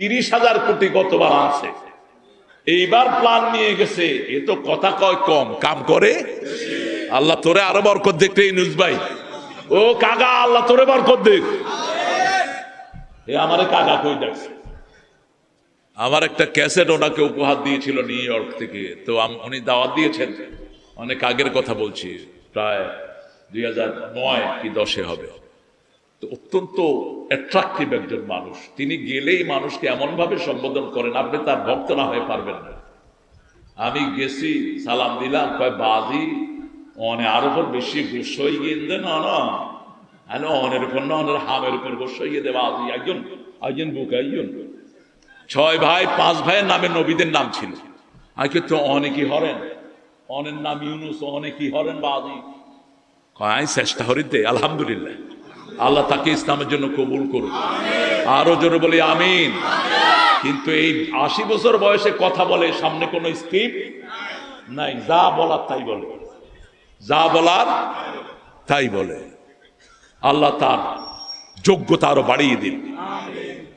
তিরিশ হাজার কোটি গতবার আছে। এইবার প্ল্যান নিয়ে গেছে। এ তো কথা কয় কম। কাম করে? আল্লাহ তোরে আরও বরকত দেখতে ইনুস ভাই। ও কাকা, আল্লাহ তোরে বরকত দেখ এ আমারে কাগা কই দেখছে আমার একটা ক্যাসেট ওনাকে উপহার দিয়েছিল নিউ ইয়র্ক থেকে। তো উনি দাওয়াত দিয়েছেন। অনেক আগের কথা বলছি। প্রায় দুই হাজার নয় কি দশে হবে। তো অত্যন্ত অ্যাট্রাকটিভ একজন মানুষ। তিনি গেলেই মানুষকে এমন ভাবে সম্বোধন করেন, আপনি তার ভক্ত না হয়ে পারবেন না। আমি গেছি, সালাম দিলাম, কয়, বাজি, অনে আর উপর বেশি গুসই গিয়ে দেন না। অনের উপর না, অনের হামের উপর গুসই গিয়ে দেবা আজি একজন একজন বুক, একজন। ছয় ভাই, পাঁচ ভাইয়ের নামে নবীদের নাম ছিল। আজকে তো অনেকই হরেন? অনের নাম ইউনুস অনেকই হরেন, বাজি? কয় চেষ্টা হরিতে আলহামদুলিল্লাহ। আল্লাহ তাকে ইসলামের জন্য কবুল করুন আরও জোরে বলি, আমিন। কিন্তু এই আশি বছর বয়সে কথা বলে, সামনে কোনো স্ক্রিপ্ট নাই, যা বলার তাই বলে। যা বলার তাই বলে। আল্লাহ তার যোগ্যতা আরও বাড়িয়ে দিন।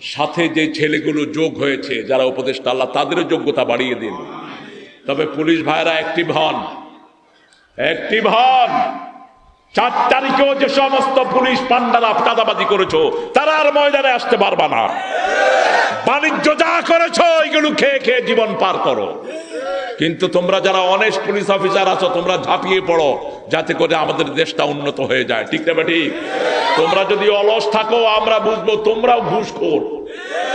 সাথে যে ছেলেগুলো যোগ হয়েছে, যারা উপদেষ্টা, আল্লাহ তাদেরও যোগ্যতা বাড়িয়ে দিন। তবে পুলিশ ভাইরা অ্যাক্টিভ হন। অ্যাক্টিভ হন। চার তারিখেও যে সমস্ত পুলিশ পান্ডারা কাদাবাজি করেছ, তারা আর ময়দানে আসতে পারবা না। বাণিজ্য যা করেছ এগুলো খেয়ে খেয়ে জীবন পার করো। কিন্তু তোমরা যারা অনেস্ট পুলিশ অফিসার আছো, তোমরা ঝাঁপিয়ে পড়ো, যাতে করে আমাদের দেশটা উন্নত হয়ে যায়। ঠিক না ঠিক তোমরা যদি অলস থাকো, আমরা বুঝব তোমরাও ঘুষখোর।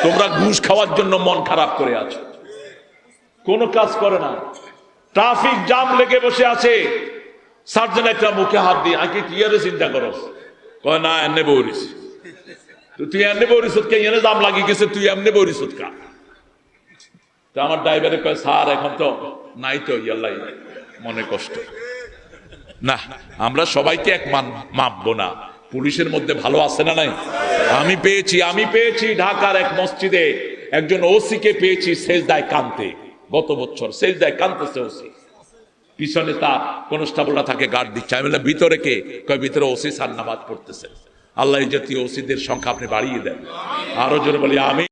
তোমরা ঘুষ খাওয়ার জন্য মন খারাপ করে আছো। কোনো কাজ করে না। ট্রাফিক জাম লেগে বসে আছে। সার্জন একটা মুখে হাত দিয়ে, আগে কি আরে চিন্তা করো কয়, না এনে বৌরিস তুই এমনি বৌরিস এনে জাম লাগি গেছে, তুই এমনি বৌরিস কা? তো আমার ড্রাইভারে কয়, স্যার, এখন তো নাই তো ইয়াল্লাই মনে কষ্ট। না, আমরা সবাইকে এক মান, মাপবো না। পুলিশের মধ্যে ভালো আছে না নাই? আমি পেয়েছি আমি পেয়েছি, ঢাকার এক মসজিদে একজন ওসি কে পেয়েছি দায় কানতে। গত বছর, সেজদায় কানতেছে ওসি। পিছনে তার কনস্টেবলরা থাকে গার্ড দিচ্ছে। আমি বললাম, ভিতরে কে? কয়, ভিতরে ওসি সার নামাজ পড়তেছে। আল্লাহ জাতীয় ওসিদের সংখ্যা আপনি বাড়িয়ে দেন। আরও জোরে বলি আমি